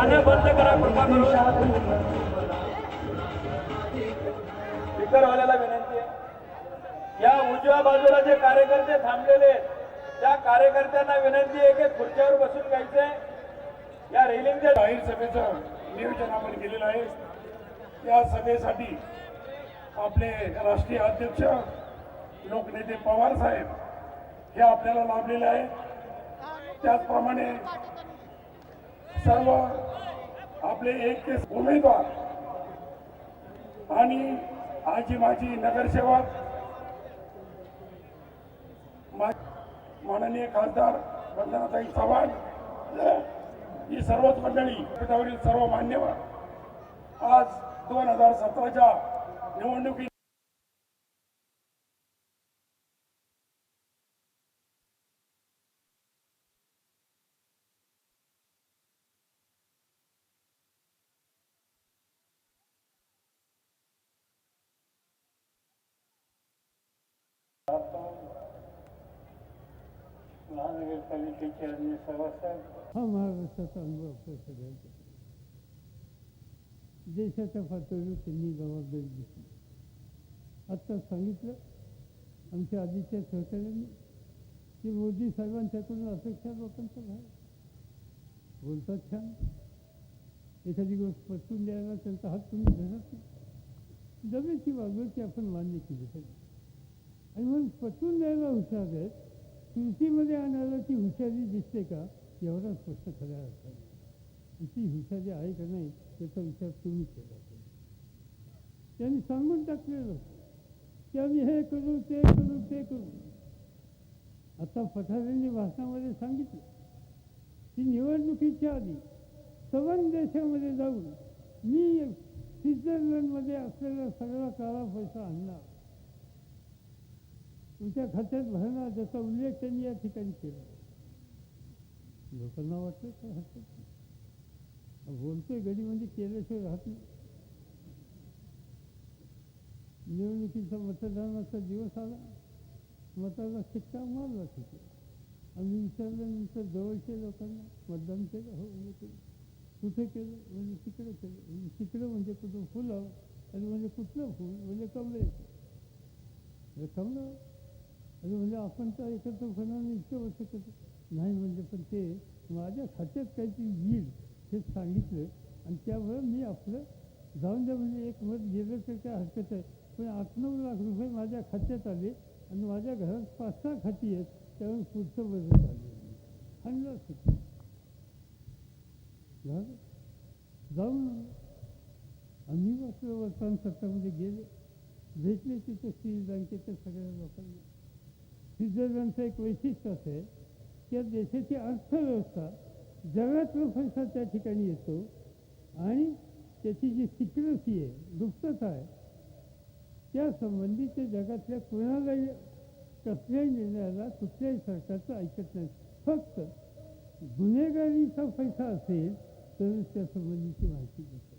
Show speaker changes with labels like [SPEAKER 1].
[SPEAKER 1] गाणं बंद करा कृपा करून. स्पीकरवाल्याला विनंती आहे. या उजव्या बाजूला जे कार्यकर्ते थांबलेले त्या कार्यकर्त्यांना विनंती आहे की खुर्च्यावर बसून घ्यायचंय. या रेलिंगच्या
[SPEAKER 2] जाहीर सभेचं नियोजन आपण केलेलं आहे या सभेसाठी आपले राष्ट्रीय अध्यक्ष लोकनेते पवार साहेब हे आपल्याला लाभलेले आहे त्याचप्रमाणे सर्व आपले एक ते उमेदवार आणि आजी माजी नगरसेवक मा- माननीय खासदार वंदनाताई चव्हाण ही सर्वच मंडळी पीठावरील सर्व मान्यवर आज दोन हजार सतराच्या निवडणुकीत
[SPEAKER 1] महानगरपालिकेचे अन्य सभासद
[SPEAKER 3] हा महाराष्ट्राचा अनुभव आपल्या सगळ्यांचा देशाच्या पातळीवर त्यांनी जबाबदारी घेतली आत्ता सांगितलं आमच्या आधीच्या सहकार्यांनी की मोदी साहेबांच्याकडून अपेक्षा लोकांचं आहे बोलतात छान एखादी गोष्ट पटवून द्यायला त्यांचा हात तुम्ही धरत नाही जमेची वागवती आपण मान्य केली पाहिजे आणि म्हणून पटवून द्यायला हुशार आहेत कृतीमध्ये आणायला ती हुशारी दिसते का? एवढा स्पष्ट खऱ्या अर्थाने ती हुशारी आहे का नाही याचा विचार तुम्ही केला त्यांनी सांगून टाकलेलं. की आम्ही हे करू ते करू ते करू. आता पठारेंनी भाषणामध्ये सांगितलं की निवडणुकीच्या आधी सवन देशामध्ये जाऊन मी स्वित्झर्लंडमध्ये असलेला सगळा काळा पैसा आणणार. तुमच्या खात्यात भरणार त्याचा उल्लेख त्यांनी या ठिकाणी केला. लोकांना वाटलं काय हरकत नाही? बोलतोय गडी म्हणजे केल्याशिवाय राहत नाही. निवडणुकीचा मतदानाचा दिवस आला. मताला शिक्का मारला तिथे. आम्ही विचारल्यानंतर जवळच्या लोकांना मतदान केलं. हो म्हणजे केलं. कुठे केलं? म्हणजे तिकडे केलं. म्हणजे तिकडं म्हणजे कुठं फुलं आणि म्हणजे कुठलं फुल? म्हणजे कमळाचं कमलं अरे आणि म्हणजे आपण तर एकत्रपणाने इतकं वर्ष करतो. नाही म्हणजे पण ते माझ्या खात्यात काहीतरी येईल हे सांगितलं. आणि त्यामुळे मी आपलं जाऊन द्या म्हणजे एक मत गेलं तर काय हरकत आहे. पण आठ नऊ लाख रुपये माझ्या खात्यात आले आणि माझ्या घरात पाच सहा खाती आहेत त्यामुळे पुढचं बदलत आले आणलं असं झालं. जाऊन आम्ही आपलं वर्तमानपत्रामध्ये गेले. भेटले तिथे स्टील बँकेच्या सगळ्या लोकांना. स्वित्झर्लंडचं एक वैशिष्ट्य असं आहे की या देशाची अर्थव्यवस्था जगातला पैसा त्या ठिकाणी येतो आणि त्याची जी सिक्युरिटी आहे गुप्तता आहे त्या संबंधी ते जगातल्या कुणालाही कसल्याही निर्णयाला कुठल्याही सरकारचं ऐकत नाही. फक्त गुन्हेगारीचा पैसा असेल तरच त्या संबंधीची माहिती देतात